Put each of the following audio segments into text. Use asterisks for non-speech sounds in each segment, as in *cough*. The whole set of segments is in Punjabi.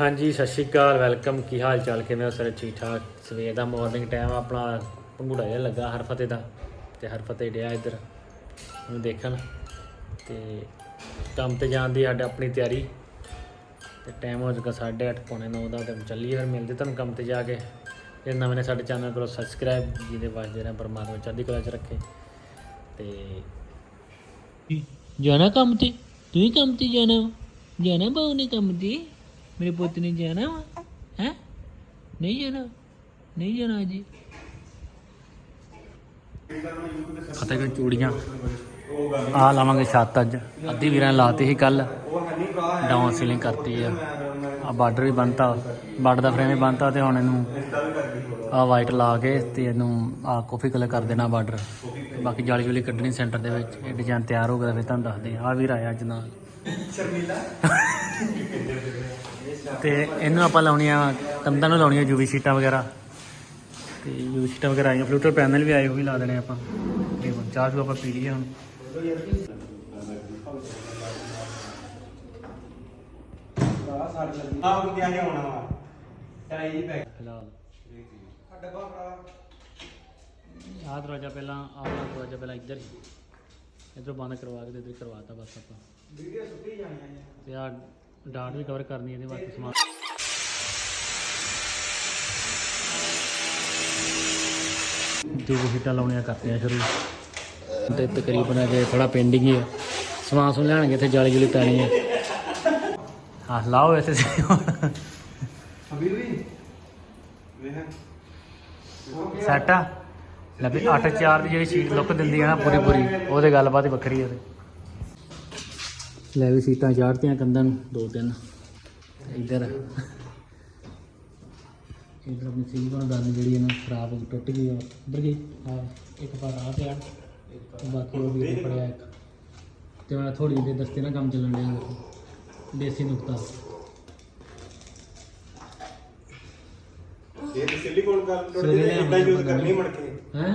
ਹਾਂਜੀ, ਸਤਿ ਸ਼੍ਰੀ ਅਕਾਲ, ਵੈਲਕਮ। ਕੀ ਹਾਲ ਚਾਲ? ਕਿਵੇਂ ਹੋ ਸਾਰੇ? ਠੀਕ ਠਾਕ? ਸਵੇਰ ਦਾ ਮਾਰਨਿੰਗ ਟਾਈਮ ਆਪਣਾ। ਪੰਗੂੜਾ ਜਿਹਾ ਲੱਗਾ ਹਰ ਹਰਫਤੇ ਦਾ ਤੇ ਹਰਫਤੇ ਡਿਆ ਇੱਧਰ। ਉਹਨੂੰ ਦੇਖਣ। ਤੇ ਕੰਮ ਤੇ ਜਾਣ ਦੀ ਸਾਡੇ ਆਪਣੀ ਤਿਆਰੀ। ਤੇ ਟਾਈਮ ਹੋ ਚੁੱਕਾ 8:30 ਪੌਣੇ 9 ਦਾ ਤੇ ਚੱਲੀਏ ਫਿਰ ਮਿਲਦੇ ਤੁਹਾਨੂੰ ਕੰਮ ਤੇ ਜਾ ਕੇ। ਜੇ ਨਵੇਂ ਨੇ ਸਾਡੇ ਚੈਨਲ ਕਰੋ ਸਬਸਕ੍ਰਾਈਬ ਜਿਹਦੇ ਵਾਸਤੇ ਰਹਿ ਪਰਮਾਤਮਾ ਚੜ੍ਹਦੀ ਕਲਾ ਚ ਰੱਖੇ। ਤੇ ਜਾਣਾ ਕੰਮ ਤੇ? ਤੂੰ ਹੀ ਕੰਮ ਤੇ ਜਾਣਾ? ਜਾਣਾ ਬਾਉ ਨੇ ਕੰਮ ਤੇ? ਮੇਰੇ ਪੁੱਤ ਨੇ ਜਾਣਾ ਵਾ? ਹੈ? ਨਹੀਂ ਜਾਣਾ? ਨਹੀਂ ਜਾਣਾ ਜੀ ਫਤਿਹਗੜ੍ਹ ਚੂੜੀਆਂ। ਆ ਲਾਵਾਂਗੇ ਛੱਤ ਅੱਜ। ਅੱਧੀ ਵੀਰਾਂ ਨੇ ਲਾਤੀ ਸੀ ਕੱਲ ਡਾਊਨ ਸੀਲਿੰਗ ਕਰਤੀ ਆ। ਆ ਬਾਰਡਰ ਵੀ ਬੰਨਤਾ ਬਾਰਡਰ ਦਾ ਫਰੇਮ ਵੀ ਬੰਨਤਾ ਤੇ ਹੁਣ ਇਹਨੂੰ ਆ ਵਾਈਟ ਲਾ ਕੇ ਤੇ ਇਹਨੂੰ ਆ ਕਾਫੀ ਕਲਰ ਕਰ ਦੇਣਾ ਬਾਰਡਰ। ਬਾਕੀ ਜਾਲੀ ਜੁਲੀ ਕੱਢਣੀ ਸੈਂਟਰ ਦੇ ਵਿੱਚ। ਇਹ ਡਿਜ਼ਾਈਨ ਤਿਆਰ ਹੋ ਗਿਆ ਫਿਰ ਤੁਹਾਨੂੰ ਦੱਸਦੇ ਆ ਵੀਰ ਆਇਆ ਅੱਜ ਨਾਲ। *laughs* ਤੇ ਇਹਨੂੰ ਆਪਾਂ ਲਾਉਣੀਆਂ ਕੰਧਾਂ ਨੂੰ ਲਾਉਣੀਆਂ ਯੂਵੀ ਸ਼ੀਟਾਂ ਵਗੈਰਾ। ਤੇ ਯੂਵੀ ਸ਼ੀਟਾਂ ਵਗੈਰਾ ਆਈਆਂ ਫਲੂਟਰ ਪੈਨਲ ਵੀ ਆਏ ਉਹ ਵੀ ਲਾ ਦੇਣੇ ਆਪਾਂ। ਤੇ ਹੁਣ ਚਾਹ ਚੂਹ ਆਪਾਂ ਪੀ ਲਈਏ ਹੁਣ। ਕਿਆ ਵਾ। ਜੀ ਫਿਲਹਾਲ। ਆਹ ਦਰਵਾਜ਼ਾ ਪਹਿਲਾਂ ਆਹ ਵਾਲਾ ਦਰਵਾਜ਼ਾ ਪਹਿਲਾਂ ਇੱਧਰ ਸੀ ਇੱਧਰੋਂ ਬੰਦ ਕਰਵਾ ਕੇ ਤੇ ਇੱਧਰ ਕਰਵਾਤਾ ਬਸ ਆਪਾਂ। ਵੀਡੀਓ ਸੁੱਟੀ ਜਾਣੀਆਂ ਨੇ ਤੇ ਆ ਡਾਟ ਵੀ ਕਵਰ ਕਰਨੀ ਇਹਦੇ ਵਾਸਤੇ ਸਮਾਨ। ਜੋ ਹੀਟਾਂ ਲਾਉਣੀਆਂ ਕਰਤੀਆਂ ਸ਼ੁਰੂ। ਤੇ ਤਕਰੀਬਨ ਅਜੇ ਥੋੜਾ ਪੈਂਡਿੰਗ ਹੀ ਆ ਸਮਾਨ ਸੁਣ ਲੈਣਗੇ ਇੱਥੇ ਜਾਲੀ ਜੁਲੀ ਪੈਣੀ ਹੈ। ਹਾਂ ਲਾਓ ਇੱਥੇ ਅਬੀਰ ਵੀ? ਵੇਖ। ਸੈਟ ਆ? ਲੈ ਵੀ 8 4 ਦੀ ਜਿਹੜੀ ਸ਼ੀਟ ਲੁੱਕ ਦਿੰਦੀ ਹੈ ਨਾ ਪੂਰੀ ਪੂਰੀ ਉਹਦੇ ਗੱਲਬਾਤ ਹੀ ਵੱਖਰੀ ਹੈ। ਲੈ ਵੀ ਸੀਟਾਂ ਚਾੜਤੀਆਂ ਕੰਧਾਂ ਨੂੰ ਦੋ ਤਿੰਨ। ਇੱਧਰ। ਇੱਧਰ ਆਪਣੀ ਸੀਟ ਨੂੰ ਦੰਦ ਜਿਹੜੀ ਇਹਨਾਂ ਖਰਾਬ ਹੋ ਗਈ ਟੁੱਟ ਗਈ ਆ। ਉੱਧਰ ਗਈ ਆ ਇੱਕ ਪਾਰ ਆ ਪਿਆ ਬਾਕੀ ਉਹ ਵੀ ਪੜਿਆ ਇੱਕ। ਤੇ ਮੈਂ ਥੋੜੀ ਜਿਹੀ ਦਸਤੇ ਨਾਲ ਕੰਮ ਚੱਲਣ ਡਿਆ ਦੇਖੋ। ਦੇਸੀ ਨੁਕਤਾ। ਇਹ ਤੇ ਸਿਲੀਕੋਨ ਸਵੇਰੇ ਜੇ ਇਦਾਂ ਯੂਜ਼ ਕਰਨੀ ਮੜ ਕੇ। ਹੈ?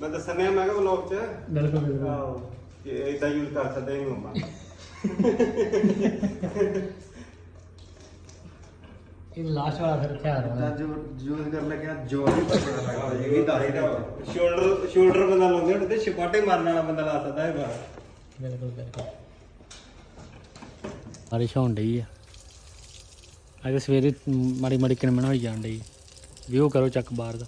ਮੈਂ ਦੱਸਣਿਆ ਮੈਂ ਕਿਹਾ ਵਲੌਗ ਚ। ਬਿਲਕੁਲ ਬਿਲਕੁਲ। ਆਹੋ ਇਹ ਇਦਾਂ ਯੂਜ਼ ਕਰ ਸਕਦੇ ਨਹੀਂ ਮੰਮਾ। ਇਹ ਲਾਸਟ ਵਾਲਾ ਫਿਰ ਹਥਿਆਰ ਵਾਲਾ ਜੋ ਯੂਜ਼ ਕਰਨ ਲੱਗਿਆ ਜੋ ਵੀ ਪਤਾ ਲੱਗਦਾ ਇਹ ਵੀ ਦੱਸ ਰਿਹਾ ਸ਼ੋਲਡਰ ਸ਼ੋਲਡਰ ਬੰਦਾ ਲਾਉਂਦੇ ਹੁੰਦੇ ਤੇ ਛਪਾਟੇ ਮਾਰਨ ਵਾਲਾ ਬੰਦਾ ਲਾ ਸਕਦਾ ਹੈ ਬਾਹਰ ਬਿਲਕੁਲ ਬਿਲਕੁਲ। ਬਾਰਿਸ਼ ਹੋਣ ਡਈ ਆ। ਅੱਜ ਸਵੇਰੇ ਮਾੜੀ ਮਾੜੀ ਕਿਣਮਣ ਹੋਈ ਜਾਣ ਡਈ। ਵਿਊ ਕਰੋ ਚੱਕ ਬਾਹਰ ਦਾ।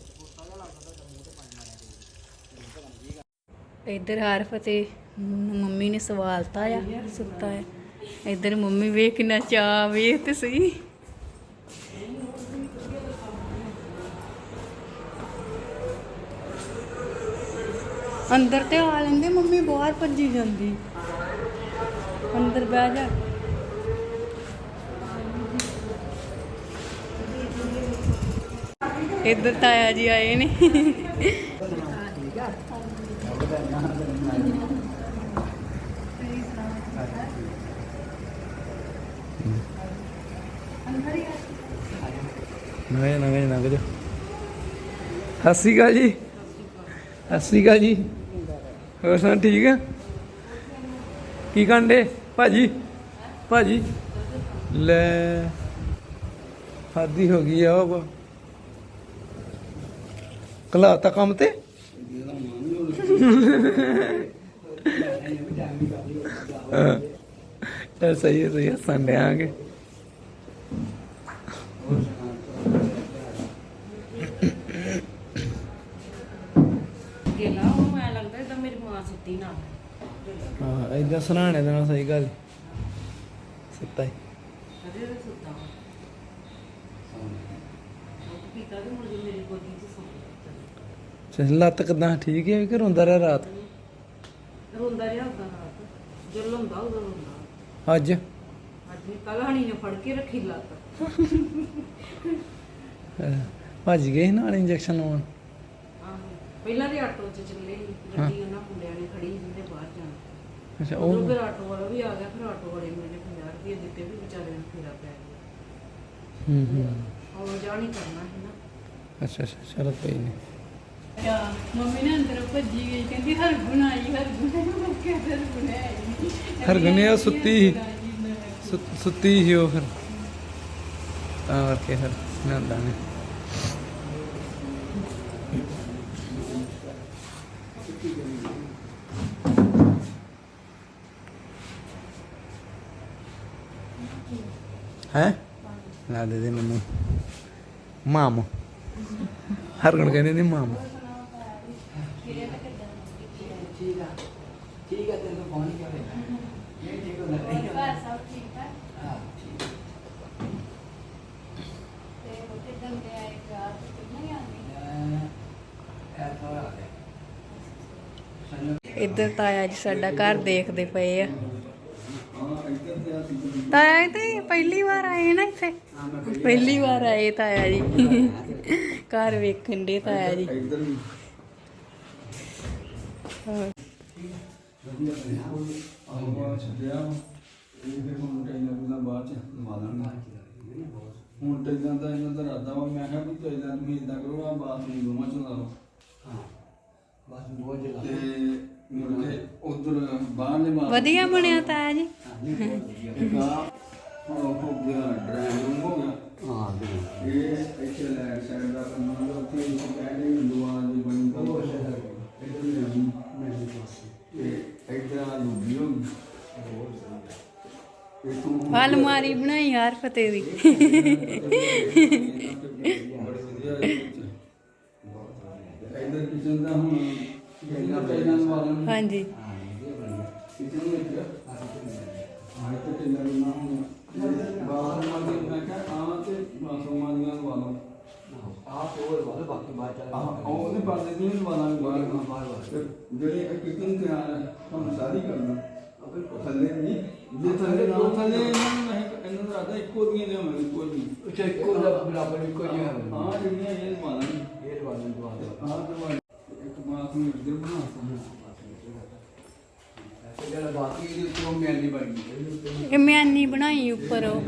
ਇੱਧਰ ਹਰ ਫਤਿਹ ਮੰਮੀ ਨੇ ਸਵਾਲਤਾ ਆ, ਸੁੱਤਾ ਹੈ ਇੱਧਰ ਮੰਮੀ ਵੇਖ ਕਿੰਨਾ ਚਾਅ, ਵੇਖ ਤੇ ਸਹੀ। ਅੰਦਰ ਤੇ ਆ ਲੈਂਦੇ, ਮੰਮੀ ਬਾਹਰ ਭੱਜੀ ਜਾਂਦੀ। ਅੰਦਰ ਬਹਿ ਜਾ। ਇੱਧਰ ਤਾਇਆ ਜੀ ਆਏ ਨੇ। ਨਵੇਂ ਨਵੇਂ ਨਵੇਂ ਜੋ। ਸਤਿ ਸ਼੍ਰੀ ਅਕਾਲ ਜੀ। ਸਤਿ ਸ਼੍ਰੀ ਅਕਾਲ ਜੀ। ਹੋਰ ਸੁਣਾ ਠੀਕ ਆ? ਕੀ ਕੰਡੇ ਭਾਜੀ ਭਾਜੀ। ਲੈ ਹਾਦੀ ਹੋ ਗਈ ਆ ਉਹ। ਕਲਾ ਤਾਂ? ਕੰਮ ਤੇ ਸਹੀ ਹੈ ਸਹੀ ਹੈ ਸੰਡੇ ਆਂਗੇ ਗੇਲਾ ਉਹ ਐ ਲੱਗਦਾ ਜਿੱਦਾਂ ਮੇਰੀ ਮਾਂ ਸੁੱਤੀ ਨਾਲ ਹਾਂ ਇਦਾਂ ਸਰਾਣੇ ਦੇ ਨਾਲ ਸਹੀ ਗੱਲ। ਸੁੱਤਾ ਹੀ ਕਦੇ ਦਾ ਸੁੱਤਾ ਵਾ। ਉਹ ਪੀਤਾ ਤੇ ਮੁੜ ਕੇ ਮੇਰੀ ਗੋਦੀ 'ਚ ਸੌਂ ਗਿਆ ਚੱਲ। ਲੱਤ ਕਿਦਾਂ? ਠੀਕ ਹੈ ਕਿ ਰੋਂਦਾ ਰਿਹਾ ਰਾਤ? ਰੋਂਦਾ ਰਿਹਾ ਉਦਾਂ ਰਾਤ। ਜਦੋਂ ਹੁੰਦਾ ਉਦੋਂ ਰੋਂਦਾ। ਅੱਜ? ਅੱਜ ਕੱਲ ਹਣੀ ਨੇ ਫੜ ਕੇ ਰੱਖੀ ਲੱਤ। ਅਹ, ਭੱਜ ਗਏ ਸੀ ਨਾਲ ਇੰਜੈਕਸ਼ਨ ਲਾਉਣ ਪਹਿਲਾਂ ਦੇ ਆਟੋ 'ਚ ਚੱਲੇ ਸੀ ਗੱਡੀ ਉਹਨਾਂ ਮੁੰਡਿਆਂ ਨੇ ਖੜੀ ਸੀ ਜਿਹਦੇ ਬਾਹਰ ਜਾਣਾ। ਅੱਛਾ ਉਹ ਫਿਰ ਆਟੋ ਵਾਲਾ ਵੀ ਆ ਗਿਆ ਫਿਰ ਆਟੋ ਵਾਲੇ ਨੇ ਮੈਨੂੰ 50 ਰੁਪਏ ਦਿੱਤੇ ਵੀ ਵਿਚਾਰੇ ਨੂੰ ਫੇਰਾ ਪੈ ਗਿਆ। ਹੂੰ ਹੂੰ। ਆਉਣ ਜਾਣ ਹੀ ਕਰਨਾ ਸੀ ਨਾ। ਅੱਛਾ ਅੱਛਾ ਚਲੋ ਕੋਈ ਨਹੀਂ। ਆ ਮੰਮੀ ਨੇ ਅੰਦਰ ਭੱਜੀ ਗਈ ਕਹਿੰਦੀ ਹਰ ਗੁਨਾਈ ਹਰ ਗੁਨਾਈ ਮੈਂ ਕਿਹਾ ਹਰ ਗੁਨਾਈ ਹਰਗੁਣੇ ਉਹ ਸੁੱਤੀ ਸੀ। ਸੁ- ਸੁੱਤੀ ਸੀ ਉਹ ਫਿਰ। ਤਾਂ ਕਰਕੇ ਫਿਰ ਲਿਆਂਦਾ ਨੇ ਹੈ ਲਾ ਦੇ ਦੇ ਮੈਨੂੰ। ਮਾਮ। ਹਰ ਕਹਿੰਦੇ ਨੇ ਮਾਮ। ਇੱਧਰ ਤਾਇਆ ਜੀ ਸਾਡਾ ਘਰ ਦੇਖਦੇ ਪਏ ਆ। ਤਾਇਆ ਜੀ ਤੇ ਪਹਿਲੀ ਵਾਰ ਆਏ ਨਾ ਇੱਥੇ। ਪਹਿਲੀ ਵਾਰ ਆਏ ਤਾਇਆ ਜੀ। ਘਰ ਵੇਖਣ ਦੇ ਤਾਇਆ ਜੀ। ਹਾਂ। ਹੁਣ ਟੈਲਾਂ ਦਾ ਇਹਨਾਂ ਦਾ ਇਰਾਦਾ ਵਾ ਮੈਂ ਕਿਹਾ ਵੀ ਟੈਲਾਂ ਨੂੰ ਇਦਾਂ ਕਰੋ ਆ ਬਾਤ ਨੂੰ ਦੋਵਾਂ ਚ ਲਾ ਲਓ ਬਸ ਬਹੁਤ ਜਲਾ ਤੇ ਮੁੜ ਕੇ ਉਧਰ ਬਾਹਰਲੇ ਮਾਰ ਵਧੀਆ ਬਣਿਆ ਤਾਇਆ ਜੀ। ਉਹ ਹੋ ਗਿਆ ਹੋ ਗਿਆ। ਹਾਂ ਬਿਲਕੁਲ ਇਹ ਇੱਥੇ ਲੈਟ ਸਾਈਡ ਦਾ ਕੰਮ ਹੁੰਦਾ ਉੱਥੇ ਇੱਕ ਕਹਿੰਦੇ ਹਿੰਦੂਆਂ ਦੀ ਬਣੀ ਗੱਲ ਉਹ ਸ਼ਹਿਰ ਇੱਧਰ ਨਹੀਂ ਮੈਂ ਪਾਸੇ ਤੇ ਇੱਧਰ ਆ ਲੁੱਡੀ ਹੋ ਗਈ ਅਲਮਾਰੀ ਬਣਾਈ ਯਾਰ ਫਤਿਹ ਦੀ। ਬੜੇ ਵਧੀਆ ਇੱਧਰ ਕਿਚਨ ਦਾ ਹੁਣ ਪਹਿਲਾਂ ਪਹਿਲਾਂ ਵਾਲਾ ਹਾਂਜੀ ਕਿਚਨ ਵਿੱਚ ਹਾਂ ਤੇ ਟੇਲਰ ਨਾ ਹੁਣ ਬਾਹਰ ਮਾਰ ਮੈਂ ਕਿਹਾ ਆ ਤੇ ਬਾਥਰੂਮਾਂ ਦੀਆਂ ਲਵਾ ਲਓ ਆਪ ਹੋਰ ਵਾਲੇ ਬਾਕੀ ਬਾਅਦ ਚ ਆਹ ਉਹ ਉਹਨੇ ਪਰਦੇ ਦੀਆਂ ਲਵਾ ਲਾਂਗੇ ਬਾਹਰ ਬਾਹਰ ਬਾਹਰ ਤੇ ਜਿਹੜੇ ਇੱਕ ਕਿਚਨ ਤਿਆਰ ਹੈ ਤੁਹਾਨੂੰ ਸਾਰੀ ਕਰਨਾ ਥੱਲੇ ਨਹੀਂ ਜੇ ਥੱਲੇ ਨਾ ਥੱਲੇ ਇਹਨਾਂ ਨੂੰ ਮੈਂ ਇਹਨਾਂ ਦਾ ਰਾਦਾ ਇੱਕੋ ਦੀਆਂ ਲਿਆਵਾਂਗੇ ਕੋਈ ਨਹੀਂ ਉੱਚਾ ਇੱਕੋ ਦਾ ਬਰਾਬਰ ਇੱਕੋ ਜਿਹਾ ਹਾਂ ਜਿਹੜੀਆਂ ਇਹ ਲਵਾ ਲਾਂਗੇ ਇਹ ਵਾਲੇ ਦਵਾ ਦੇ ਬਾਥਰੂਮ ਇੱਧਰ ਬਣਾ ਤੇ ਜਿਹੜਾ ਬਾਕੀ ਇਹਦੇ ਉੱਤੇ ਉਹ ਮਿਆਨੀ ਬਣ ਗਈ ਇਹ ਮਿਆਨੀ ਬਣਾਈ ਉੱਪਰ। ਉਹ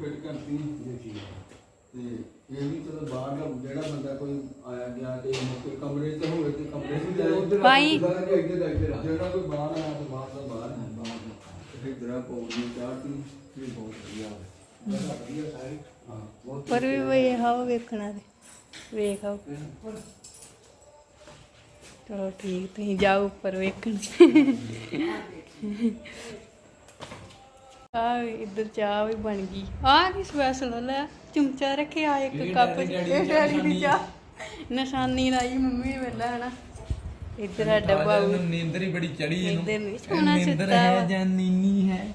ਫਿੱਟ ਕਰਤੀ ਤੇ ਇਹ ਵੀ ਚਲੋ ਬਾਹਰ ਦਾ ਜਿਹੜਾ ਬੰਦਾ ਕੋਈ ਆਇਆ ਗਿਆ ਤੇ ਕੋਈ ਕਮਰੇ 'ਚ ਹੋਵੇ ਤੇ ਕਮਰੇ 'ਚ ਜਾਏ। ਭਾਈ ਇੱਧਰ ਆ ਜਿਹੜਾ ਕੋਈ ਬਾਹਰ ਆਇਆ ਤੇ ਬਾਹਰ ਦਾ ਬਾਹਰ ਹੈ ਬਾਹਰ ਦਾ। ਤੇ ਇਧਰ ਪੌੜੀ ਚਾਹਤੀ ਇਹ ਬਹੁਤ ਵਧੀਆ ਹੈ। ਵਧੀਆ ਸਾਰੇ। ਹਾਂ ਬਹੁਤ ਪਰ ਵੀ ਵੇਖ ਆਓ ਵੇਖਣਾ ਤੇ ਵੇਖ ਆਓ। ਚਲੋ ਠੀਕ ਤੁਸੀਂ ਜਾਓ ਉੱਪਰ ਵੇਖਣ। ਆ ਇੱਧਰ ਚਾਹ ਵੀ ਬਣ ਗਈ। ਆ ਕੀ ਸਪੈਸ਼ਲ ਲੈ ਚਮਚਾ ਰੱਖਿਆ ਇੱਕ ਕੱਪ ਇਹ ਡੈਡੀ ਦੀ ਚਾਹ। ਨਿਸ਼ਾਨੀ ਲਾਈ ਮੰਮੀ ਵੇਲਾ ਹਨਾ। ਇੱਧਰ ਸਾਡਾ ਬਾਬੂ ਨੀਂਦਰ ਹੀ ਬੜੀ ਚੜੀ ਇੱਧਰ ਨਹੀਂ ਸੋਣਾ ਸੁੱਤਾ ਵਾ। ਜਾਂ ਨੀਨੀ ਹੈ?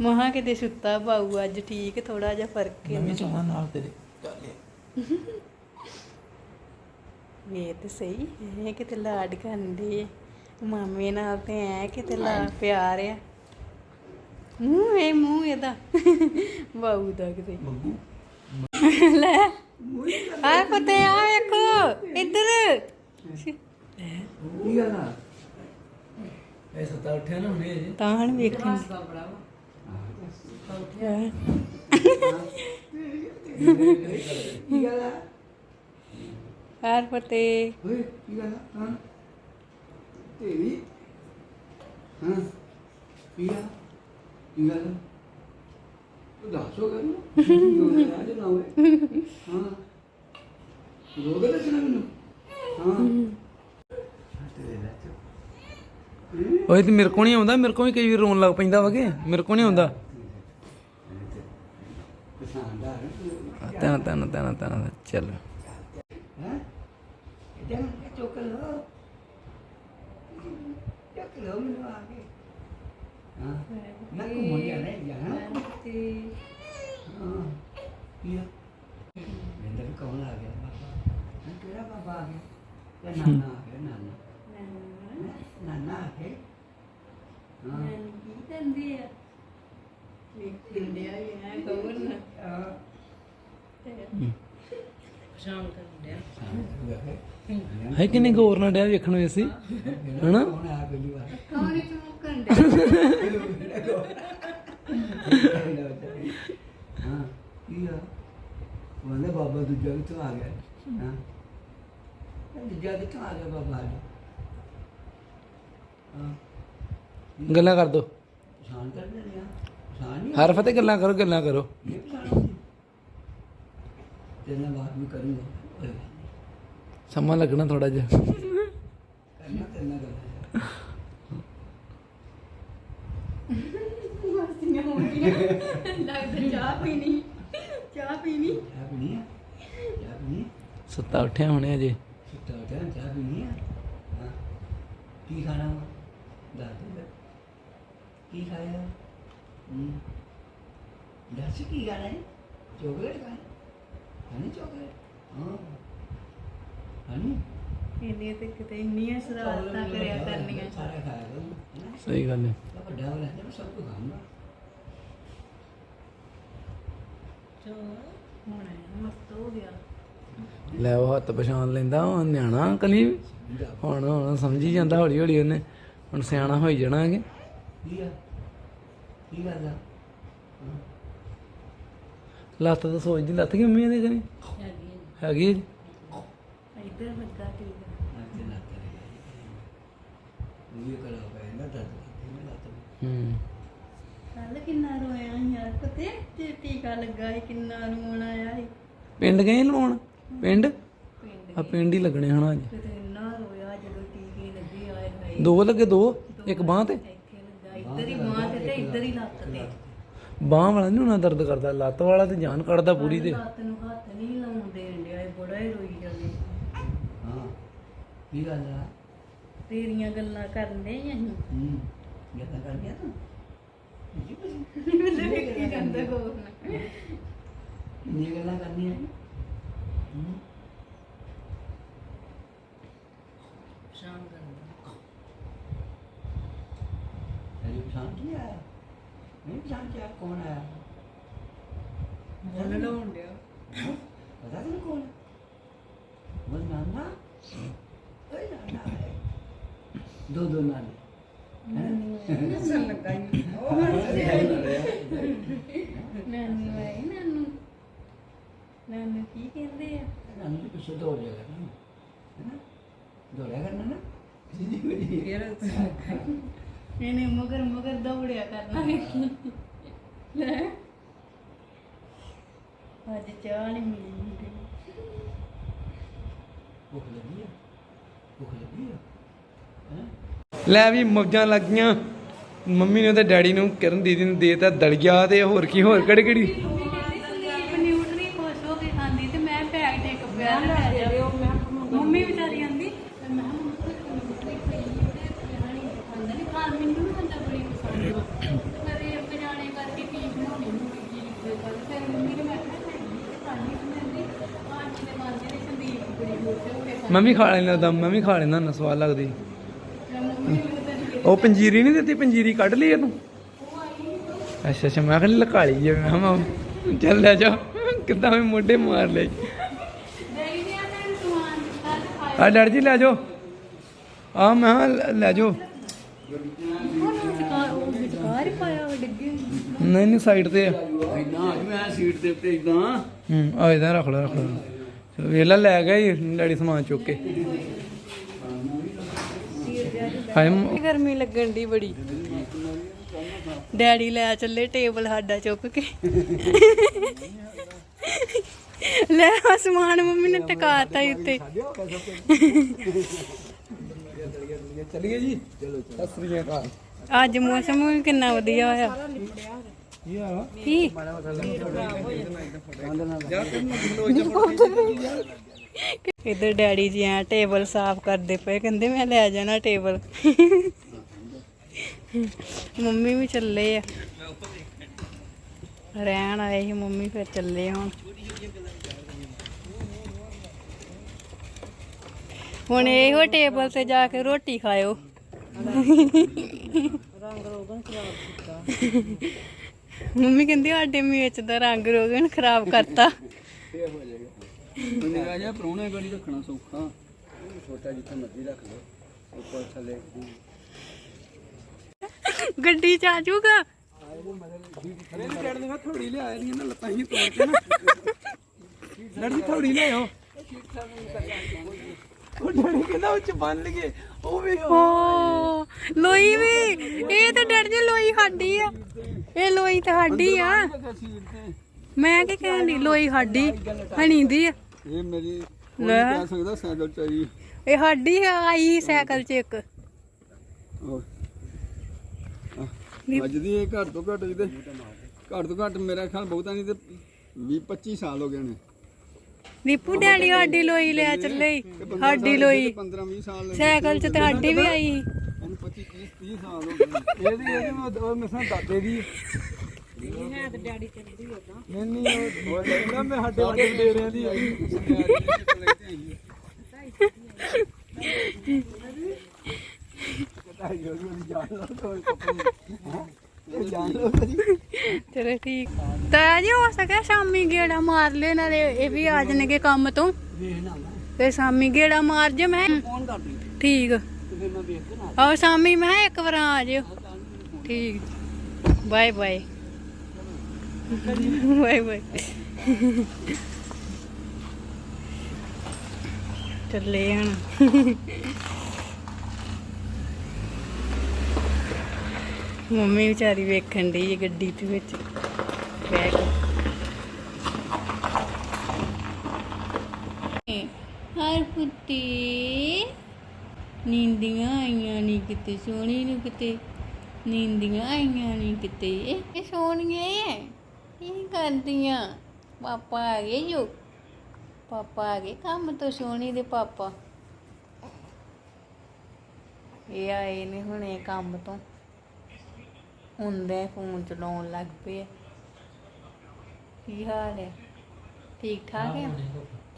ਮਹਾ ਕਿਤੇ ਸੁੱਤਾ ਬਾਊ ਅੱਜ ਠੀਕ ਥੋੜਾ ਜਿਹਾ ਫ਼ਰਕ ਹੈ ਮੈਂ ਸੋਣਾ ਨਾਲ ਤੇਰੇ। ਚੱਲ। ਵੇ ਤੇ ਸਹੀ ਐ ਕਿਤੇ ਲਾਡ ਕਰਦੇ ਮਾਮੇ ਨਾਲ ਤੇ ਐ ਕਿਤੇ ਲਾ ਪਿਆਰ ਆ। ਮੂੰਹ ਇਹ ਮੂੰਹ ਇਹਦਾ। ਬਾਊ ਦਾ ਕਿਤੇ। ਲੈ ਆ ਪਤੇ ਆ ਵੇਖੋ ਇੱਧਰ। ਕੀ ਗੱਲ ਆ? ਇਹ ਸੁੱਤਾ ਉੱਠਿਆ ਨਾ ਹੁਣੇ ਤਾਂ ਹਣ ਵੇਖਣ। ਕੀ ਗੱਲ ਆ? ਹਾਰ ਪਤੇ ਓਏ ਕੀ ਗੱਲ ਆ? ਹਾਂ। ਤੇਰੀ? ਹਾਂ। ਕੀ ਆ? ਕੀ ਗੱਲ? ਤੂੰ ਦੱਸੋ ਕਰ ਨੂੰ। ਰਾਜ ਨਾ ਹੋਏ ਹਾਂ। ਰੋਗ ਲੱਗਣਾ ਮੈਨੂੰ। ਹਾਂ। ਤੇਰੇ ਨਾਲ ਓਏ ਤੇ ਮੇਰੇ ਕੋ ਨਹੀਂ ਆਉਂਦਾ ਮੇਰੇ ਕੋ ਵੀ ਕਈ ਵਾਰ ਰੋਣ ਲੱਗ ਪੈਂਦਾ ਵਗੇ ਮੇਰੇ ਕੋ ਨਹੀਂ ਆਉਂਦਾ। ਪਸੰਦ ਆ ਰਿਹਾ ਤਨ ਤਨ ਤਨ ਤਨ ਚੱਲ। ਇਹਦੇ ਨੂੰ ਚੁੱਕ ਲਓ ਚੁੱਕ ਲਓ ਮੈਨੂੰ ਆ ਕੇ ਹਾਂ ਨਾ ਘੁੰਮਣ ਜਾਣਾ ਹੈ, ਜਾਣਾ ਹਾਂ ਕੀ ਆ ਵਿੰਦਰ ਕੌਣ ਆ ਗਿਆ ਬਾਬਾ ਹਾਂ ਕਿਹੜਾ ਬਾਬਾ ਆ ਗਿਆ ਤੇ ਨਾਨਾ ਆ ਗਿਆ ਨਾਨਾ ਨਾਨਾ ਆ ਗਿਆ ਹਾਂ ਕੀ ਕਹਿੰਦੇ ਆ ਵੇਖਣ ਡਿਆ ਹੀ ਐ ਕਵਰ ਨਾ ਆ ਸ਼ਾਮ ਕਰ ਲਿਆ ਹੈ ਕਿੰਨੇ ਗੌਰ ਨਾਲ ਡਿਆ ਵੇਖਣ ਵੇ ਸੀ? ਹਨਾ? ਕੌਣ ਆ ਹਾਂ ਕੀ ਆ ਉਹਨੇ ਬਾਬਾ ਦੂਜਾ ਕਿੱਥੋਂ ਆ ਗਿਆ ਹਾਂ ਦੂਜਾ ਕਿੱਥੋਂ ਆ ਗਿਆ ਬਾਬਾ ਹਾਂ ਗੱਲਾਂ ਕਰ ਦੋ। ਪਛਾਣ ਕਰ ਲੈਣੇ ਆ ਹਰ ਫਤਿਹ ਗੱਲਾਂ ਕਰੋ ਗੱਲਾਂ ਕਰੋ। ਤੇਰੇ ਨਾਲ ਬਾਤ ਵੀ ਕਰੂੰਗਾ ਸਮਾਂ ਲੱਗਣਾ ਥੋੜਾ ਜਿਹਾ। ਕਰਨਾ ਨਾਲ ਗੱਲ ਲੱਗਦਾ ਚਾਹ ਪੀਣੀ। ਚਾਹ ਪੀਣੀ? ਚਾਹ ਪੀਣੀ ਹੈ ਚਾਹ ਪੀਣੀ ਹੈ? ਸੁੱਤਾ ਉੱਠਿਆ ਹੁਣੇ ਅਜੇ। ਸੁੱਤਾ ਉੱਠਿਆ ਚਾਹ ਪੀਣੀ ਹੈ ਹਾਂ। ਕੀ ਖਾਣਾ ਵਾ? ਦੱਸ ਦੇ ਫਿਰ। ਕੀ ਖਾਇਆ? ਹੂੰ। ਦੱਸ ਕੀ ਖਾਣਾ ਹੈ? ਚੋਕਲੇਟ ਖਾਣਾ ਹਨੀ ਚੋਕਲੇਟ? ਹਾਂ। ਹਨੀ ਇਹਨੇ ਤੇ ਕਿਤੇ ਇੰਨੀਆਂ ਸ਼ਰਾਰਤਾਂ ਕਰਿਆ ਕਰਨੀਆਂ। ਸਾਰਾ ਖਾਇਆ ਕਰੋ ਹੈਨਾ? ਸਹੀ ਗੱਲ ਹੈ। ਤਾਂ ਵੱਡਾ ਹੋ ਰਿਹਾ ਸਭ ਕੁਝ ਖਾਂਦਾ ਹੁਣ ਮਸਤ ਹੋ ਗਿਆ। ਲੈ ਉਹ ਹੱਥ ਪਛਾਣ ਲੈਂਦਾ ਉਹ ਨਿਆਣਾ ਕਲੀ ਹੁਣ ਹੁਣ ਸਮਝੀ ਜਾਂਦਾ ਹੌਲੀ ਹੌਲੀ ਉਹਨੇ। ਹੁਣ ਸਿਆਣਾ ਹੋਈ ਜਾਣਾ ਕਿ ਕੀ ਆ? ਕੀ ਕਰਦਾ ਲੱਤ ਤਾਂ ਸੋਚਦੀ ਲੱਤ ਕਿ ਮੰਮੀ ਇਹਦੇ ਕਰੀ? ਹੈਗੀ ਹੈ ਜੀ। ਇੱਧਰ ਲੱਗਾ ਠੀਕ ਨਾਤੇ ਨਾਤੇ ਇਹ ਕਰਾ ਪੈਂਦਾ ਤਾਂ ਇਹ ਲੱਤ ਹੂੰ ਕੱਲ ਕਿੰਨਾ ਰੋਇਆ ਯਾਰ ਪਤੇ ਤੇ ਟੀਕਾ ਲੱਗਾ ਸੀ ਕਿੰਨਾ ਰੋਣ ਆਇਆ ਸੀ। ਪਿੰਡ ਗਏ ਲਵਾਉਣ ਪਿੰਡ? ਪਿੰਡ ਆ ਪਿੰਡ ਹੀ ਲੱਗਣੇ ਹਨਾ ਅੱਜ। ਕਿਤੇ ਇੰਨਾ ਰੋਇਆ ਜਦੋਂ ਟੀਕੇ ਲੱਗੇ ਆਏ ਹਾਏ। ਦੋ ਲੱਗੇ ਦੋ? ਇੱਕ ਬਾਹ ਤੇ? ਇੱਥੇ ਲੱਗਾ ਇੱਧਰ ਹੀ ਬਾਂਹ ਤੇ ਤੇ ਇੱਧਰ ਹੀ ਲੱਤ ਤੇ। ਬਾਹ ਵਾਲਾ ਨਹੀਂ ਉਹਨਾਂ ਦਰਦ ਕਰਦਾ ਲੱਤ ਵਾਲਾ ਤੇ ਜਾਨ ਕੱਢਦਾ ਪੂਰੀ ਤੇ ਲੱਤ ਨੂੰ ਹੱਥ ਨਹੀਂ ਲਾਉਣ ਦੇਣ ਡਿਆ ਇਹ ਬੜਾ ਹੀ ਰੋਈ ਜਾਂਦੇ। ਕੀ ਗੱਲ ਆ? ਤੇਰੀਆਂ ਗੱਲਾਂ ਕਰਦੇ ਅਸੀਂ। ਹੂੰ ਗੱਲਾਂ ਕਰ ਗਿਆ ਤੂੰ? ਜੀ ਮੈਨੂੰ ਵੇਖੀ ਜਾਂਦਾ ਹੋਰ ਨਾ। ਇਹ ਗੱਲਾਂ ਕਰਨੀਆਂ? ਹੂੰ। ਸ਼ਾਮ ਕਰਦਾ ਅਰੇ ਪਛਾਣ ਕੀ ਆਇਆ? ਨਹੀਂ ਪਛਾਣ ਕਿਆ ਕੌਣ ਆਇਆ? ਲਾਉਣ ਡਿਆ। ਪਤਾ ਤੈਨੂੰ ਕੌਣ? ਉਹ ਨਾਨਾ? ਦੋ ਦੋ ਨਾਨੇ ਨਸਲ ਲੱਗਾ ਹੀ ਨਾਨੂ ਆਈ ਨਾਨੂ ਨਾਨੂ ਕੀ ਕਹਿੰਦੇ ਆ ਨਾਨੀ ਦੇ ਪਿੱਛੇ ਦੌੜ ਜਾਇਆ ਕਰਨਾ। ਹੈ ਨਾ ਦੌੜਿਆ ਕਰਨਾ ਨਾ। ਜੀ ਜੀ ਇਹਨੇ ਮਗਰ ਮਗਰ ਦੌੜਿਆ ਕਰਨਾ ਲੈ ਅੱਜ ਚਾਹ ਨਹੀਂ ਮਿਲੀ। ਭੁੱਖ ਲੱਗੀ ਆ। ਭੁੱਖ ਲੱਗੀ ਆ ਹੈ ਲੈ ਵੀ ਮੌਜਾਂ ਲੱਗੀਆਂ। ਮੰਮੀ ਨੇ ਤੇ ਡੈਡੀ ਨੂੰ ਕਿਰਨ ਦੀਦੀ ਨੂੰ ਦੇਤਾ ਦਲੀਆ ਤੇ ਹੋਰ ਕੀ, ਹੋਰ ਕਿਹੜੀ ਕਿਹੜੀ ਸੰਦੀਪ ਨਿਊਟਰੀ ਖੁਸ਼ ਹੋ ਕੇ ਖਾਂਦੀ ਤੇ ਮੈਂ ਪੈਕ ਟੇਕ ਪਿਆ ਲੈ ਜਾ ਮੰਮੀ ਵਿਚਾਰੀ ਆਂਦੀ ਤੇ ਮੈਂ ਕਿਹਾ ਮੰਮੀ ਨਿਊਟਰੀ ਪਈ ਉਹਦੇ ਪਿਆਣੀ ਖਾਂਦਾ ਨਹੀਂ ਖਾਣ ਮੈਨੂੰ ਵੀ ਖਾਂਦਾ ਬੜੀ ਪਸੰਦ ਆ ਕਦੇ ਇੱਕ ਜਾਣੇ ਕਰਕੇ ਕੀ ਬਣਾਉਣੀ ਹੁੰਦੀ ਕੀ ਕੋਈ ਗੱਲ ਫਿਰ ਮੰਮੀ ਨੇ ਮੈਂ ਕਿਹਾ ਨਹੀਂ ਖਾਣੀ ਤੇ ਮੈਂ ਵੀ ਆਂਟੀ ਦੇ ਮਾਂਦੇ ਨੇ ਸੰਦੀਪ ਬੜੀ ਖੁਸ਼ ਹੋ ਕੇ ਖਾਂਦੀ ਮੈਂ ਵੀ ਖਾ ਲੈਣਾ ਦਮ ਮੈਂ ਵੀ ਖਾ ਲੈਣਾ ਨਾ ਸਵਾਦ ਲੱਗਦੀ। ਮੈਂ ਉਹ ਪੰਜੀਰੀ ਨਹੀਂ ਦਿੱਤੀ ਪੰਜੀਰੀ ਕੱਢ ਲਈ ਇਹ ਤੂੰ ਅੱਛਾ ਅੱਛਾ ਮੈਂ ਕਿਹਾ ਲਕਾ ਲਈ ਜੇ ਮੈਂ ਕਿਹਾ ਚੱਲ ਲੈ ਜਾ। ਕਿੱਦਾਂ ਮੈਂ ਮੋਢੇ ਮਾਰ ਲਈ ਆ ਡੈਡ ਜੀ ਲੈ ਜਾਓ। ਆ ਮੈਂ ਲੈ- ਜਾਓ। ਨਹੀਂ ਨਹੀਂ ਸਾਈਡ ਤੇ ਆ। ਇਦਾਂ ਅੱਜ ਮੈਂ ਸੀਟ ਦੇ ਉੱਤੇ ਇਦਾਂ ਹੂੰ ਆ ਇਹਦਾ ਰੱਖ ਲੈ ਰੱਖ ਲੈ। ਵੇਲਾ ਲੈ ਗਿਆ ਜੀ ਡੈਡੀ ਸਮਾਨ ਚੁੱਕ ਕੇ। ਹਾਏ ਮ- ਗਰਮੀ ਲੱਗਣ ਦੀ ਬੜੀ। ਡੈਡੀ ਲੈ ਚੱਲੇ ਟੇਬਲ ਸਾਡਾ ਚੁੱਕ ਕੇ। ਲੈ ਆਹ ਸਮਾਨ ਮੰਮੀ ਨੇ ਟਿਕਾਤਾ ਹੀ ਉੱਤੇ। ਚੱਲੀਏ ਜੀ। ਚਲੋ ਸਤਿ ਸ੍ਰੀ ਅਕਾਲ। ਅੱਜ ਮੌਸਮ ਵੀ ਕਿੰਨਾ ਵਧੀਆ ਹੋਇਆ। ਆ ਇਧਰ ਡੈਡੀ ਜੀ ਆ, ਟੇਬਲ ਸਾਫ਼ ਕਰਦੇ ਪਏ, ਕਹਿੰਦੇ ਮੈਂ ਲੈ ਜਾਣਾ ਟੇਬਲ। ਮੰਮੀ ਵੀ ਚੱਲੇ ਆ। ਰਹਿਣ ਆਏ ਸੀ ਮੰਮੀ, ਫਿਰ ਚੱਲੇ ਹੁਣ। ਹੁਣ ਇਹੋ ਟੇਬਲ ਤੇ ਜਾ ਕੇ ਰੋਟੀ ਖਾਇਓ। ਮੰਮੀ ਕਹਿੰਦੀ ਸਾਡੇ ਮੇਚ ਦਾ ਰੰਗ ਰੋਗਨ ਖਰਾਬ ਕਰਤਾ। ਉਹਨੇ ਆ ਜਾ ਪਰੋਣੇ ਗੜੀ ਰੱਖਣਾ ਸੌਖਾ। ਛੋਟਾ ਜਿੱਥੇ ਮਰਜ਼ੀ ਰੱਖ ਲਓ। ਉੱਪਰ ਥੱਲੇ ਗੱਡੀ ਚ ਆ ਜਾਊਗਾ। ਅਰੇ ਨਹੀਂ ਡੈਡ ਨੇ ਥੋੜੀ ਲਿਆਇਆ ਨਹੀਂ ਨਾ ਲੱਤਾਂ ਹੀ ਤੋੜ ਕੇ ਨਾ। ਜੀ ਥੋੜੀ ਲਿਆਓ ਉਹ ਡੈਡੀ ਕਹਿੰਦਾ ਉਹ ਚ ਬੰਨ ਲਈਏ। ਉਹ ਵੀ ਓ ਲੋਈ ਵੀ ਇਹ ਤਾਂ ਡਰ ਜੇ ਲੋਈ ਸਾਡੀ ਆ। ਇਹ ਲੋਈ ਤਾਂ ਸਾਡੀ ਆ। ਸੀਟ ਤੇ। ਮੈਂ ਕੀ ਕਹਿੰਦੀ ਲੋਈ ਸਾਡੀ ਹਣੀ ਦੀ ਆ। ਇਹ ਮੇਰੀ ਕੋਈ ਲੈ। ਨਹੀਂ ਕਹਿ ਸਕਦਾ ਸਾਈਕਲ ਚਾਈ ਇਹ ਸਾਡੀ ਆਈ ਸਾਈਕਲ 'ਚ ਇੱਕ। ਅੱਜ ਦੀ ਇਹ ਘੱਟ ਤੋਂ ਘੱਟ ਕਿਤੇ ਘੱਟ ਤੋਂ ਘੱਟ ਮੇਰਾ ਖਿਆਲ ਬਹੁਤਾ ਨਹੀਂ ਤੇ 20 25 ਸਾਲ ਹੋ ਗਏ ਨੇ। ਨੀਪੂ ਡੈਡੀ ਸਾਡੀ ਲੋਈ ਲਿਆ ਚੱਲੇ ਈ। ਸਾਡੀ ਲੋਈ। 15 20 ਸਾਲ ਸਾਈਕਲ 'ਚ ਤੇ ਸਾਡੀ ਵੀ ਆਈ। ਇਹਨੂੰ 25 30 30 ਸਾਲ ਹੋ ਗਏ। ਇਹਦੀ ਇਹਦੀ ਉਹ ਮਿਸਾਂ ਦਾਦੇ ਦੀ। ਨਹੀਂ ਨਹੀਂ ਉਹ ਕਹਿੰਦਾ ਮੈਂ ਸਾਡੇ ਵੱਡੇ ਡੇਰਿਆਂ ਦੀ *laughs* ਚਲੋ ਠੀਕ। ਤਾਂ ਜੀ ਹੋ ਸਕਿਆ ਸ਼ਾਮੀ ਗੇੜਾ ਮਾਰ ਲੈ, ਨਾਲੇ ਇਹ ਵੀ ਆ ਜਾਣਗੇ ਕੰਮ ਤੋਂ। ਤੇ ਸ਼ਾਮੀ ਗੇੜਾ ਮਾਰ ਜੇ ਮੈਂ। ਠੀਕ। ਤੇ ਆਓ ਸ਼ਾਮੀ ਮੈਂ ਇੱਕ ਵਾਰ ਆ ਜਿਓ। ਠੀਕ। Bye bye. Bye bye. ਚੱਲੇ ਹਣ। ਮੰਮੀ ਵਿਚਾਰੀ ਵੇਖਣ ਦੀ ਹੈ ਗੱਡੀ ਦੇ ਵਿੱਚ। ਬਹਿ ਹਰ ਪੁੱਤੀ, ਨੀਂਦੀਆਂ ਆਈਆਂ ਨਹੀਂ ਕਿਤੇ, ਸੋਹਣੀ ਨੂੰ ਕਿਤੇ, ਨੀਂਦੀਆਂ ਆਈਆਂ ਨਹੀਂ ਕਿਤੇ। ਇਹ ਸੋਹਣੀਏ ਕੀ ਕਰਦੀਆਂ। ਪਾਪਾ ਆ ਗਏ ਜੋ। ਪਾਪਾ ਆ ਗਏ। ਕੰਮ ਤੋਂ ਸੋਹਣੀ ਦੇ ਪਾਪਾ। ਇਹ ਆਏ ਨੇ ਹੁਣੇ ਕੰਮ ਤੋਂ। ਹੁੰਦੇ ਫੋਨ ਚਲਾਉਣ ਲੱਗ ਪਏ। ਕੀ ਹਾਲ ਹੈ ਠੀਕ ਠਾਕ ਹੈ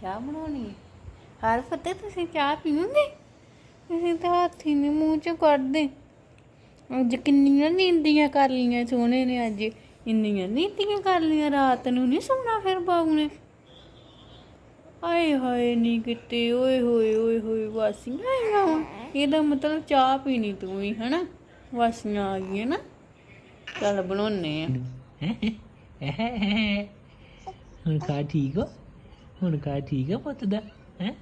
ਚਾਹ ਬਣਾਉਣੀ ਹੈ? ਹਰ ਫਤੇ ਤੁਸੀਂ ਚਾਹ ਪੀਓਗੇ? ਤੁਸੀਂ ਤਾਂ ਹੱਥ ਹੀ ਨਹੀਂ ਮੂੰਹ ਚ ਕੱਢਦੇ। ਅੱਜ ਕਿੰਨੀਆਂ ਨੀਂਦੀਆਂ ਕਰ ਲੀਆਂ ਸੋਹਣੇ ਨੇ ਅੱਜ। ਇੰਨੀਆਂ ਨੀਂਦੀਆਂ ਕਰ ਲੀਆਂ ਰਾਤ ਨੂੰ ਨਹੀਂ ਸੋਣਾ ਫਿਰ ਬਾਬੂ ਨੇ। ਆਏ ਹਾਏ ਨਹੀਂ ਕਿਤੇ ਓਏ ਹੋਏ ਓਏ ਹੋਏ ਵਾਸੀਆਂ ਆਈਆਂ ਵਾਂ। ਇਹਦਾ ਮਤਲਬ ਚਾਹ ਪੀਣੀ ਤੂੰ ਵੀ ਹਨਾ? ਵਾਸੀਆਂ ਆ ਗਈਆਂ ਨਾ। ਚੱਲ ਬਣਾਉਨੇ ਆ। ਹੁਣ ਕਾ ਠੀਕ ਹੋ? ਹੁਣ ਕਾ ਠੀਕ ਹੈ ਪੁੱਤ ਦਾ, ਹੈ?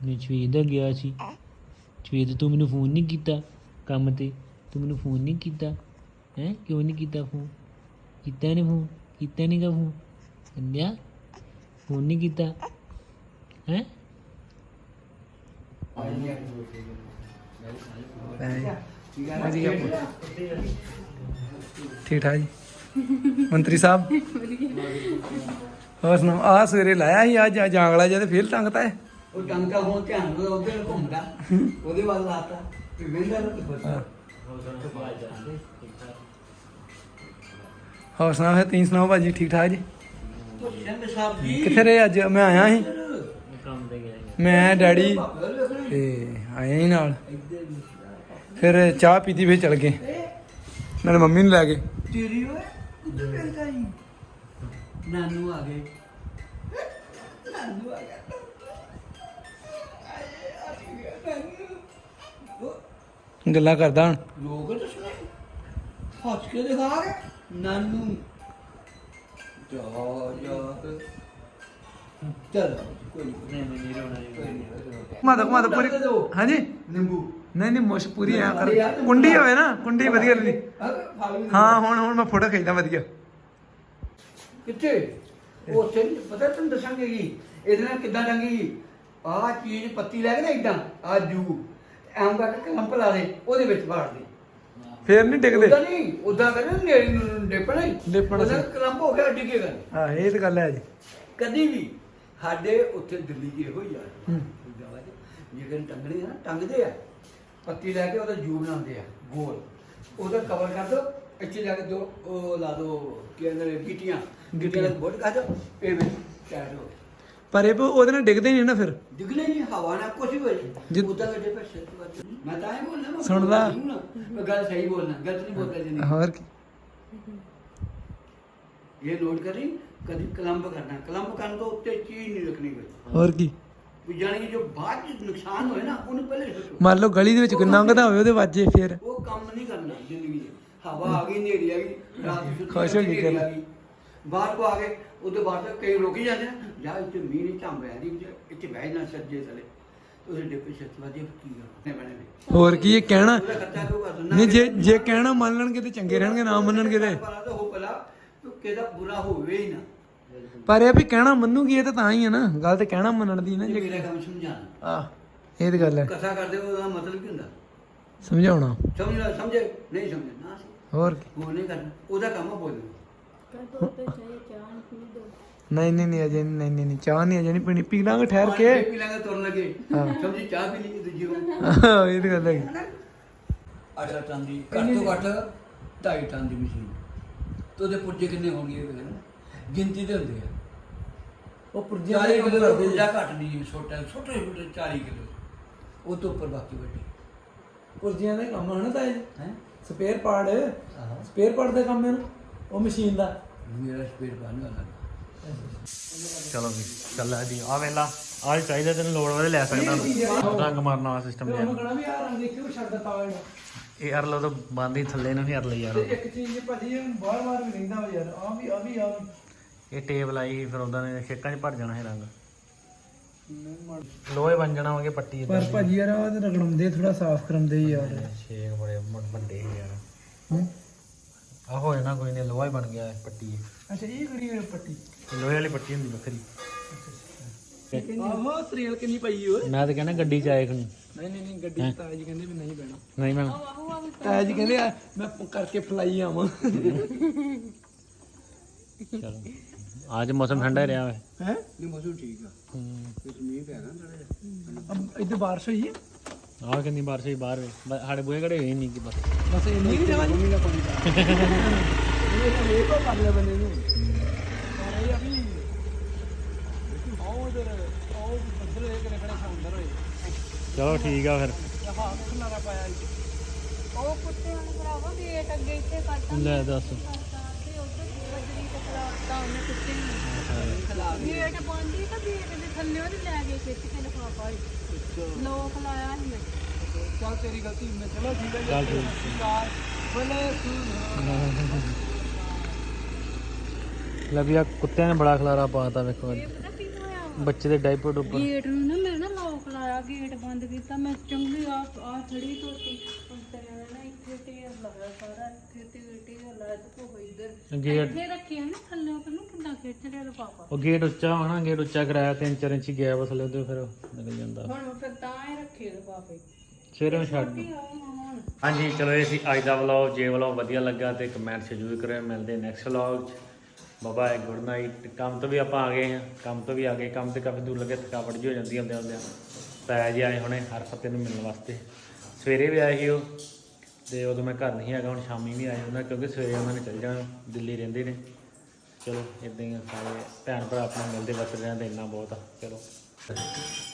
ਮੈਂ ਚਵੇਦ ਗਿਆ ਸੀ। ਚਵੇਦ ਤੂੰ ਮੈਨੂੰ ਫੋਨ ਨਹੀਂ ਕੀਤਾ ਕੰਮ ਤੇ। ਤੂੰ ਮੈਨੂੰ ਫੋਨ ਨਹੀਂ ਕੀਤਾ, ਹੈ? ਕਿਉਂ ਨਹੀਂ ਕੀਤਾ ਫੋਨ? ਕੀਤਾ ਨਹੀਂ ਫੋਨ? ਕੀਤਾ ਨਹੀਂ ਗਾ ਫੋਨ? ਕੰਨਿਆ ਫੋਨ ਨਹੀਂ ਕੀਤਾ, ਹੈ? ਵਧੀਆ ਠੀਕ ਠਾਕ ਜੀ। ਮੰਤਰੀ ਸਾਹਿਬ। ਹੋਰ ਸੁਣਾਓ ਆ ਸਵੇਰੇ ਲਾਇਆ ਸੀ ਅੱਜ ਜਾਂਗਲਾ ਜਿਹਾ ਤੇ ਫੇਰ ਟੰਗਤਾ ਹੈ ਉਹ ਟੰਗਾ ਹੋਂ ਧਿਆਨ ਨਾਲ ਉਧਰ ਘੁੰਮਦਾ। ਉਹਦੇ ਵੱਲ ਲਾਤਾ। ਤੇ ਵੇਂਦਾ ਨਾ ਬਸ ਹੋਰ ਸੁਣਾਓ ਫਿਰ ਤੁਸੀਂ ਸੁਣਾਓ ਭਾਜੀ ਠੀਕ ਠਾਕ ਜੀ? ਸਿੰਘ ਸਾਹਿਬ ਜੀ ਕਿੱਥੇ ਰਹੇ ਅੱਜ? ਮੈਂ ਆਇਆ ਸੀ। ਮੈਂ ਡੈਡੀ ਤੇ ਆਏ ਹੀ ਨਾਲ। ਫਿਰ ਚਾਹ ਪੀਤੀ ਫਿਰ ਚਲ ਗਏ। ਨਾਲ ਮੰਮੀ ਨੂੰ ਲੈ ਗਏ। ਤੇਰੀ ਓਏ ਕਿੱਥੇ ਵੇਖਦਾ ਜੀ ਨਾਨੂ ਆ ਗਏ। ਨਾਨੂ ਆ ਗਿਆ। ਗੱਲਾਂ ਕਰਦਾ ਹੁਣ। ਲੋਕ ਦੱਸਣੇ ਹੱਸ ਕੇ ਦਿਖਾ ਕੇ ਨਾਨੂ। ਜਾ ਜਾ ਕੇ। ਚੱਲ ਕੋਈ ਨਹੀਂ ਨਹੀਂ ਨਹੀਂ ਰੋਣਾ ਨਹੀਂ ਮਾਤਾ ਮਾਤਾ ਪੂਰੀ। ਹਾਂਜੀ। ਨਿੰਬੂ। ਨਹੀਂ ਨਹੀਂ ਮੁਸ਼ ਪੂਰੀ ਆ ਕਰ। ਕੁੰਡੀ ਹੋਵੇ ਨਾ ਕੁੰਡੀ ਵਧੀਆ ਰਹਿੰਦੀ ਹਾਂ ਹੁਣ ਹੁਣ ਮੈਂ ਫੋਟੋ ਖਿੱਚਦਾ ਵਧੀਆ। ਕਿੱਥੇ? ਉਹ ਉੱਥੇ ਨੀ, ਪਤਾ ਤੈਨੂੰ ਦੱਸਾਂਗੇ ਕੀ? ਇਹਦੇ ਨਾਲ ਕਿੱਦਾਂ ਟੰਗੀ ਆਹ ਚੀਜ਼ ਪੱਤੀ ਲੈ ਕੇ ਨਾ ਇਦਾਂ ਆ ਜੂ। ਐਂ ਕਰਕੇ ਕਲੰਪ ਲਾ ਦੇ ਉਹਦੇ ਵਿੱਚ ਵਾੜ ਦੇ। ਫੇਰ ਨਹੀਂ ਡਿੱਗਦੇ? ਉਦਾਂ ਨਹੀਂ ਉਦਾਂ ਕਹਿੰਦੇ ਨੇੜੀ ਨੂੰ ਡੇਪਣਾ ਹੀ ਡਿੱਪਣਾ ਉਹਦਾ ਸੀ। ਕਲੰਪ ਹੋ ਗਿਆ ਡਿੱਗੇਗਾ ਨੀ। ਹਾਂ ਇਹ ਤਾਂ ਗੱਲ ਹੈ ਜੀ। ਕਦੀ ਵੀ ਸਾਡੇ ਉੱਥੇ ਦਿੱਲੀ 'ਚ ਇਹੋ ਹੀ ਆ। ਹੂੰ। ਟੰਗਣੇ ਆ ਨਾ ਟੰਗਦੇ ਆ। ਪੱਤੀ ਲੈ ਕੇ ਉਹਦਾ ਜੂ ਬਣਾਉਂਦੇ ਆ ਗੋਲ। ਉਹਦਾ ਕਵਰ ਕਰ ਦੋ ਇੱਥੇ ਜਾ ਕੇ ਦੋ ਉਹ ਲਾ ਦੋ ਕੀ ਕਹਿੰਦੇ ਨੇ ਗਿੱਟੀਆਂ। ਗਿੱਟੀਆਂ ਦਾ ਬੋਟ ਕਰ ਦੋ ਇਹ ਵਿੱਚ ਹੋ ਪਰ ਇਹ ਉਹਦੇ ਨਾਲ ਡਿੱਗਦੇ ਨਹੀਂ ਨਾ ਫਿਰ। ਡਿਗਲੇ ਨਹੀਂ ਹਵਾ ਨਾਲ ਕੁਝ ਵੀ ਹੋ ਜਿ- ਜੇ ਉਦਾਂ ਗੱਡੇ ਪਰ ਸਿਰ ਤੋਂ ਵੱਜ ਮੈਂ ਤਾਂ ਇਹ ਬੋਲਣਾ ਮੈਂ ਸੁਣ ਲਾ। ਬੋਲਣਾ ਨਾ, ਮੈਂ ਗੱਲ ਸਹੀ ਬੋਲਣਾ ਗਲਤ ਨਹੀਂ ਬੋਲਦਾ ਜਿੰਨੀ ਹੋਰ ਕੀ? ਇਹ ਨੋਟ ਕਰੀ ਕਦੀ ਕਲੰਬ ਕਰਨਾ। ਕਲੰਬ ਕਰਨ ਤੋਂ ਉੱਤੇ ਚੀਜ਼ ਨਹੀਂ ਰੱਖਣੀ ਹੋਰ ਕੀ? ਵੀ ਜਾਣੀ ਕਿ ਜੋ ਬਾਅਦ ਚ ਨੁਕਸਾਨ ਹੋਏ ਨਾ ਉਹਨੂੰ ਪਹਿਲੇ ਸੋਚੋ ਮੰਨ ਲਓ ਗਲੀ ਦੇ ਵਿੱਚ ਕੋਈ ਲੰਘਦਾ ਹੋਵੇ ਉਹਦੇ ਵਾਜੇ ਫਿਰ। ਉਹ ਕੰਮ ਨਹੀਂ ਕਰਨਾ ਜ਼ਿੰਦਗੀ 'ਚ। ਹਵਾ ਆ ਗਈ ਨੇੜੀ ਆ ਗਈ ਰਾਤ ਨੂੰ ਸੁੱਤੀ ਖੁਸ਼ ਹੋ ਗਈ। ਆ ਗਈ। ਬਾਹਰ ਕੋ ਆ ਗਏ ਉਹਦੇ ਬਾਅਦ ਕਈ ਰੋਕੀ ਜਾਂਦੇ ਨੇ ਜਾਂ ਇੱਥੇ ਮੀਂਹ ਨਹੀਂ ਝੰਬ ਰਿਹਾ ਦੀ ਇੱਥੇ ਬਹਿ ਨਾ ਸੱਜੇ ਥਲੇ ਉਹਦੇ ਡਿੱਪੇ ਛੱਤ ਵਧੀਆ ਕੀ ਕਰਨੇ ਬਣੇ ਨੇ। ਹੋਰ ਕੀ ਇਹ ਕਹਿਣਾ ਉਹਦਾ ਖਰਚਾ ਕਿਉਂ ਕਰ ਦਿੰਦਾ ਨਹੀਂ ਜੇ ਜੇ ਕਹਿਣਾ ਮੰਨ ਲੈਣਗੇ ਤੇ ਚੰਗੇ ਰਹਿਣਗੇ ਨਾ ਮੰਨਣਗੇ ਤੇ। ਤਾਂ ਹੋ ਭਲਾ ਤੂੰ ਕਿਹਦਾ ਬੁਰਾ ਹੋਵੇ ਹੀ ਨਾ। ਪਰ ਇਹ ਵੀ ਕਹਿਣਾ ਮੰਨੂਗੀ ਇਹ ਤਾਂ ਤਾਂ ਹੀ ਹੈ ਨਾ। ਗੱਲ ਤੇ ਕਹਿਣਾ ਮੰਨਣ ਦੀ ਨਾ ਇਹ ਜੇ ਮੇਰਾ ਕੰਮ ਸਮਝਾਣਾ ਆ ਇਹ ਤੇ ਗੱਲ ਹੈ। ਕਥਾ ਕਰਦੇ ਉਹਦਾ ਮਤਲਬ ਕੀ ਹੁੰਦਾ? ਸਮਝਾਉਣਾ। ਸਮਝ ਲੈ ਸਮਝੇ? ਨਹੀਂ ਸਮਝੇ ਨਾ ਸੀ। ਹੋਰ ਕੀ? ਉਹ ਨਹੀਂ ਕਰਨਾ। ਉਹਦਾ ਕੰਮ ਆ ਬੋਲਣਾ ਨਹੀਂ ਨਹੀਂ ਨਹੀਂ ਅਜੇ ਨਹੀਂ ਨਹੀਂ ਨਹੀਂ ਚਾਹ ਨਹੀਂ ਅਜੇ ਨਹੀਂ ਪੀਣੀ। ਪੀ ਲਾਂਗੇ ਠਹਿਰ ਕੇ। ਪੀ ਲਾਂਗੇ ਤੁਰਨ ਲੱਗੇ। ਹਾਂ। ਸਮਝੀ ਚਾਹ ਪੀ ਲਈ ਦੂਜੀ ਵਾਰ। ਇਹ ਤੇ ਗੱਲ ਹੈ ਅੱਠ ਟਨ ਦੀ ਘੱਟ ਤੋਂ ਘੱਟ 2.5 ਟਨ ਦੀ ਮਸ਼ੀਨ। ਤੇ ਉਹਦੇ ਪੁਰਜੇ ਕਿੰਨੇ ਹੋਣਗੇ ਇਹ ਵੇਖ ਗਿਣਤੀ ਦੇ ਹੁੰਦੇ ਆ। ਉਹ 40 ਕਿਲੋ ਦਾ ਪੁਰਜਾ ਘੱਟ ਨਹੀਂ ਹੈ, ਛੋਟਾ ਛੋਟੇ ਛੋਟੇ 40 ਕਿਲੋ। ਉਹ ਤੋਂ ਉੱਪਰ ਬਾਕੀ ਵੱਡੇ। ਪੁਰਜੀਆਂ ਦਾ ਕੰਮ ਹੈ ਨਾ ਤਾਂ ਹੈ? Spare part. ਸਪੇਅਰ ਪਾਰਟ ਦਾ ਕੰਮ ਹੈ ਉਹ ਮਸ਼ੀਨ ਦਾ। ਮੇਰਾ ਸਪੀਡ ਪਾਣੀ ਵਾਲਾ ਚਲੋ ਵੀ ਚੱਲ ਆ ਜੀ। ਆ ਵੇਲਾ ਆ ਚਾਹੀਦਾ ਤੈਨੂੰ ਲੋੜ ਵਾਲੇ ਲੈ ਸਕਦਾ ਤੂੰ। ਰੰਗ ਮਾਰਨ ਵਾਲਾ ਸਿਸਟਮ ਲਿਆ ਉਹਨੂੰ ਕਹਣਾ ਵੀ ਆ ਰੰਗ ਦੇਖਿਓ ਛੱਡ ਪਾਵਣ ਇਹ ਅਰਲੋ ਤਾਂ ਬੰਦ ਹੀ ਥੱਲੇ ਨੂੰ ਹੀ ਅਰਲ ਯਾਰ। ਇੱਕ ਚੀਜ਼ ਭਾਜੀ ਬਾਰ ਬਾਰ ਵੀ ਰਹਿੰਦਾ ਵਾ ਯਾਰ। ਆ ਵੀ ਆ ਵੀ ਆ ਇਹ ਟੇਪ ਲਾਈ ਫਿਰ ਉਹਦਾ ਨੇ ਛੇਕਾਂ 'ਚ ਭਰ ਜਾਣਾ ਇਹ ਰੰਗ। ਲੋਹੇ ਬਣ ਜਾਣਾ ਵਾਂਗੇ ਪੱਟੀ ਇਦਾਂ ਪਰ ਭਾਜੀ ਯਾਰ ਆ ਤੇ ਰਗੜਾਉਂਦੇ ਥੋੜਾ ਸਾਫ਼ ਕਰਾਉਂਦੇ ਯਾਰ। ਛੇਕ ਬੜੇ ਮ- ਵੱਡੇ ਯਾਰ। ਹੂੰ। ਆ ਹੋ ਜਾਣਾ ਕੋਈ ਨਹੀਂ ਲੋਹਾ ਹੀ ਬਣ ਗਿਆ ਇਹ ਪੱਟੀ। ਅੱਛਾ ਇਹ ਕਿਹੜੀ ਹੈ ਪੱਟੀ? ਲੋਹੇ ਵਾਲੀ ਪੱਟੀ ਹੁੰਦੀ ਵੱਖਰੀ। ਆਹੋ ਤਰੇਲ ਕਿੰਨੀ ਪਈ ਓਏ। ਮੈਂ ਤਾਂ ਕਹਿੰਦਾ ਗੱਡੀ 'ਚ ਆਏ ਖਣੀ ਨਹੀਂ? ਨਹੀਂ ਨਹੀਂ ਗੱਡੀ ਚ ਤਾਇਆ ਜੀ ਕਹਿੰਦੇ ਵੀ ਨਹੀਂ ਬਹਿਣਾ। ਨਹੀਂ ਮੈਂ ਤਾਇਆ ਜੀ ਕਹਿੰਦੇ ਆ, ਮੈਂ ਪ- ਕਰਕੇ ਫਲਾਈ ਆਵਾਂ। ਚਲੋ। ਅੱਜ ਮੌਸਮ ਠੰਡਾ ਹੀ ਰਿਹਾ ਵੇ। ਹੈ? ਨਹੀਂ ਮੌਸਮ ਠੀਕ ਆ। ਹੂੰ। ਇਸ ਮੀਂਹ ਪੈ ਗਿਆ ਥੋੜਾ ਜਿਹਾ। ਇੱਥੇ ਬਾਰਿਸ਼ ਹੋਈ ਹੈ? ਆਹ ਕਿੰਨੀ ਬਾਰਿਸ਼ ਹੋਈ ਬਾਹਰ ਵੇ। ਬ- ਸਾਡੇ ਬੂਹੇ ਘੜੇ ਹੋਈ ਨਹੀਂ ਕਿ ਬਸ। ਬਸ ਇੰਨੀ ਹੀ ਜਗ੍ਹਾ ਜੀ ਇਹ ਇਹ ਕੋ ਕਰ ਲਿਆ ਬੰਦੇ ਨੂੰ ਪਰ ਇਹ ਆ ਵੀ ਆਓ ਇਧਰ ਆਓ ਬੱਦਲ ਇਹ ਕਿਹੜੇ ਖੜੇ ਸੁੰਦਰ ਹੋਏ ਚਲੋ ਠੀਕ ਆ ਫਿਰ। ਇਹ ਹਾਂ ਪਾਇਆ ਉਹ ਕੁੱਤੇ ਵਾਲੇ ਭਰਾਵਾ ਗੇਟ ਅੱਗੇ ਇੱਥੇ ਕੱਟ ਲੈ ਦੱਸ। ਤੇ ਤੇ ਖਲਾਤਾ ਉਹਨੇ ਕੁੱਤੇ ਨੂੰ ਗੇਟ ਬੰਦ ਹੀ ਤਾਂ ਗੇਟ ਦੇ ਥੱਲੇ ਉਹ ਲੈ ਕੇ ਖਿੱਚ ਕੇ ਲਫਾਫਾ ਲੋਕ ਲਾਇਆ ਸੀ ਮੈਂ ਚੱਲ ਤੇਰੀ ਗਲਤੀ ਮੈਂ ਚਲੋ ਠੀਕ ਹੈ ਚੱਲ ਠੀਕ ਕਾਰ ਬਲੇ ਲੈ ਵੀ ਆ ਕੁੱਤਿਆਂ ਨੇ ਬੜਾ ਖਲਾਰਾ ਪਾਤਾ ਵੇਖੋ ਬੱਚੇ ਦੇ ਡਾਈਪਰ ਉੱਪਰ। ਗੇਟ ਨੂੰ ਨਾ ਮੈਂ ਨਾ ਲੋਕ ਲਾਇਆ ਗੇਟ ਬੰਦ ਕੀਤਾ ਮੈਂ ਚੰਗੀ ਆ ਆ ਥੜੀ ਧੋਤੀ। ਉੱਤੇ ਨਾ ਇੱਥੇ ਢੇਰ ਲਾਇਆ ਸਾਰਾ ਇੱਥੇ ਤੇ ਉਹ ਇੱਧਰ। ਗੇਟ ਇੱਥੇ ਰੱਖਿਆ ਨਾ ਥੱਲੇ ਉਹ ਨੂੰ ਕਿੰਨਾ ਖਿੱਚ ਲਿਆ ਲਫਾਫਾ ਉਹ ਗੇਟ ਉੱਚਾ ਹੋਣਾ ਗੇਟ ਉੱਚਾ ਕਰਾਇਆ 3-4 ਇੰਚ ਗਿਆ ਥੱਲੇ ਉਹਦੇ ਫਿਰ ਨਿਕਲ ਜਾਂਦਾ। ਹੁਣ ਮੈਂ ਫਿਰ ਤਾਂ ਹੀ ਰੱਖੇ ਲਫਾਫੇ। ਸਵੇਰੇ ਨੂੰ ਛੱਡ ਦੂੰ ਹੁਣ ਹਾਂਜੀ ਚਲੋ ਇਹ ਸੀ ਅੱਜ ਦਾ ਵਲੌਗ ਜੇ ਵਲੌਗ ਵਧੀਆ ਲੱਗਾ ਤੇ ਕਮੈਂਟ ਜ਼ਰੂਰ ਕਰਿਓ। ਮਿਲਦੇ ਨੈਕਸਟ ਵਲੌਗ 'ਚ। ਬਾਏ ਗੁੱਡ ਨਾਈਟ ਕੰਮ ਤੋਂ ਵੀ ਆਪਾਂ ਆ ਗਏ ਹਾਂ। ਕੰਮ ਤੋਂ ਵੀ ਆ ਗਏ। ਕੰਮ ਤੇ ਕਾਫੀ ਦੂਰ ਲੱਗੇ ਥਕਾਵਟ ਜਿਹੀ ਹੋ ਜਾਂਦੀ ਹੁੰਦੇ ਹੁੰਦੇ ਤਾਇਆ ਜੀ ਆਏ ਹੋਣੇ ਹਰ ਫਤੇ ਨੂੰ ਮਿਲਣ ਵਾਸਤੇ। ਸਵੇਰੇ ਵੀ ਆਏ ਸੀ ਉਹ। ਤੇ ਉਦੋਂ ਮੈਂ ਘਰ ਨਹੀਂ ਹੈਗਾ ਹੁਣ ਸ਼ਾਮੀ ਵੀ ਆਏ ਉਹਨਾਂ ਕਿਉਂਕਿ ਸਵੇਰੇ ਉਹਨਾਂ ਨੇ ਚੱਲ ਜਾਣਾ ਦਿੱਲੀ ਰਹਿੰਦੇ ਨੇ। ਚਲੋ ਇਦਾਂ ਹੀ ਆ ਸਾਰੇ ਭੈਣ ਭਰਾ ਆਪਣਾ ਮਿਲਦੇ ਵਰਤਦੇ ਰਹਿੰਦੇ ਇੰਨਾ ਬਹੁਤ ਆ ਚਲੋ।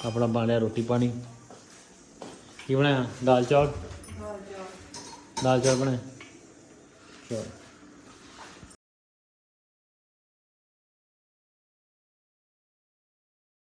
ਆਪਣਾ ਬਣ ਲਿਆ ਰੋਟੀ ਪਾਣੀ। ਕੀ ਬਣਾਇਆ? ਦਾਲ ਚੌਲ? ਦਾਲ ਚੌਲ। ਬਣੇ ਚਲੋ।